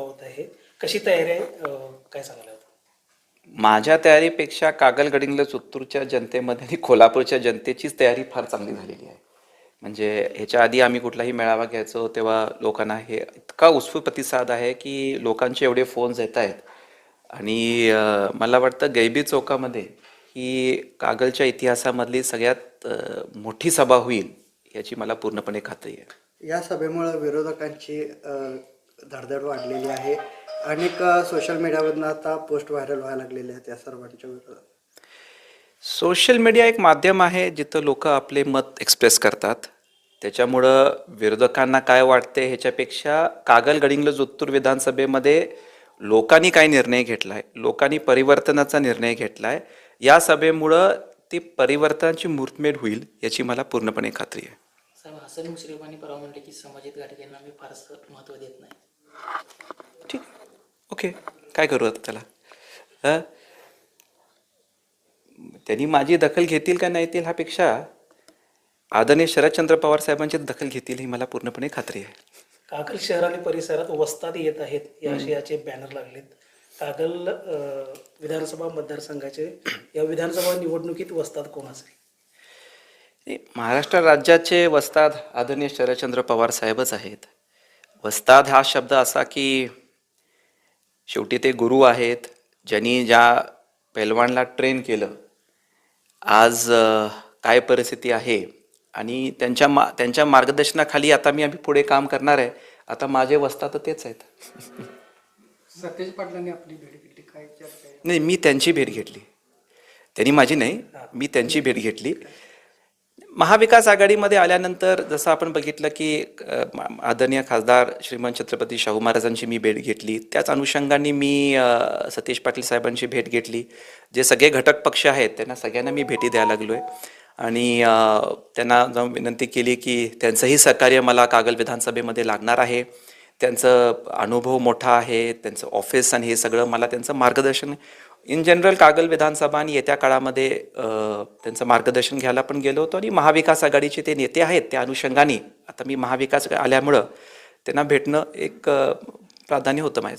होत आहे. कशी तयारी आहे? अं, काय सांगायला होतं माझ्या तयारीपेक्षा कागल गडिंग्लज उत्तूरच्या जनतेमध्ये आणि कोल्हापूरच्या जनतेचीच तयारी फार चांगली झालेली आहे. म्हणजे ह्याच्या आधी आम्ही कुठलाही मेळावा घ्यायचो तेव्हा लोकांना हे इतका उत्स्फूर्त प्रतिसाद आहे की लोकांचे एवढे फोन्स येत आहेत. आणि अं, मला वाटतं गैबी चौकामध्ये ही कागलच्या इतिहासामधली सगळ्यात अं, मोठी सभा होईल याची मला पूर्णपणे खात्री आहे. या सभेमुळे विरोधकांची अ, धडधड वाढलेली आहे. अनेक सोशल मीडियावरनं आता पोस्ट व्हायरल व्हायला लागलेले आहेत या सर्वांच्या विरोधात. सोशल मीडिया एक माध्यम आहे जिथं लोक आपले मत एक्सप्रेस करतात. त्याच्यामुळं विरोधकांना काय वाटते ह्याच्यापेक्षा कागल गडिंग्लज उत्तूर विधानसभेमध्ये लोकांनी काय निर्णय घेतला आहे लोकांनी परिवर्तनाचा निर्णय घेतला आहे या सभेमुळं ती परिवर्तनाची मूर्तमेढ होईल याची मला पूर्णपणे खात्री आहे. हसन मुश्रीफांनी परवा म्हणले की समाजित घटकांना आम्ही फारसं महत्त्व देत नाही. ठीक ओके. काय करू आता त्याला? हं? त्यांनी माझी दखल घेतील का नाही येतील ह्यापेक्षा आदरणीय शरदचंद्र पवार साहेबांची दखल घेतील ही मला पूर्णपणे खात्री आहे. कागल शहर आणि परिसरात वस्ताद येत आहेत या आशयाचे बॅनर लागलेत. कागल विधानसभा मतदारसंघाचे या विधानसभा निवडणुकीत वस्ताद कोण असेल? महाराष्ट्र राज्याचे वस्ताद आदरणीय शरदचंद्र पवार साहेबच आहेत. वस्ताद हा शब्द असा की शेवटी ते गुरु आहेत. ज्यांनी ज्या पैलवानला ट्रेन केलं आज काय परिस्थिती आहे आणि त्यांच्या मा त्यांच्या मार्गदर्शनाखाली आता मी आम्ही पुढे काम करणार आहे. आता माझे वस्ताद तेच आहेत. सतेज पाटलांनी आपली भेट घेतली काय? नाही मी त्यांची भेट घेतली. त्यांनी माझी नाही मी त्यांची भेट घेतली. महाविकास आघाडीमध्ये आल्यानंतर जसं आपण बघितलं की आदरणीय खासदार श्रीमंत छत्रपती शाहू महाराजांची मी भेट घेतली. त्याच अनुषंगाने मी सतीश पाटील साहेबांची भेट घेतली. जे सगळे घटक पक्ष आहेत त्यांना सगळ्यांना मी भेटी द्यायला लागलो आहे आणि त्यांना जाऊन विनंती केली की त्यांचंही सहकार्य मला कागल विधानसभेमध्ये लागणार आहे. त्यांचं अनुभव मोठा आहे त्यांचं ऑफिस आणि हे सगळं मला त्यांचं मार्गदर्शन इन जनरल कागल विधानसभा आणि येत्या काळामध्ये त्यांचं मार्गदर्शन घ्यायला पण गेलो होतो आणि महाविकास आघाडीचे ते नेते आहेत त्या अनुषंगाने. आता मी महाविकास आल्यामुळं त्यांना भेटणं एक प्राधान्य होतं माझं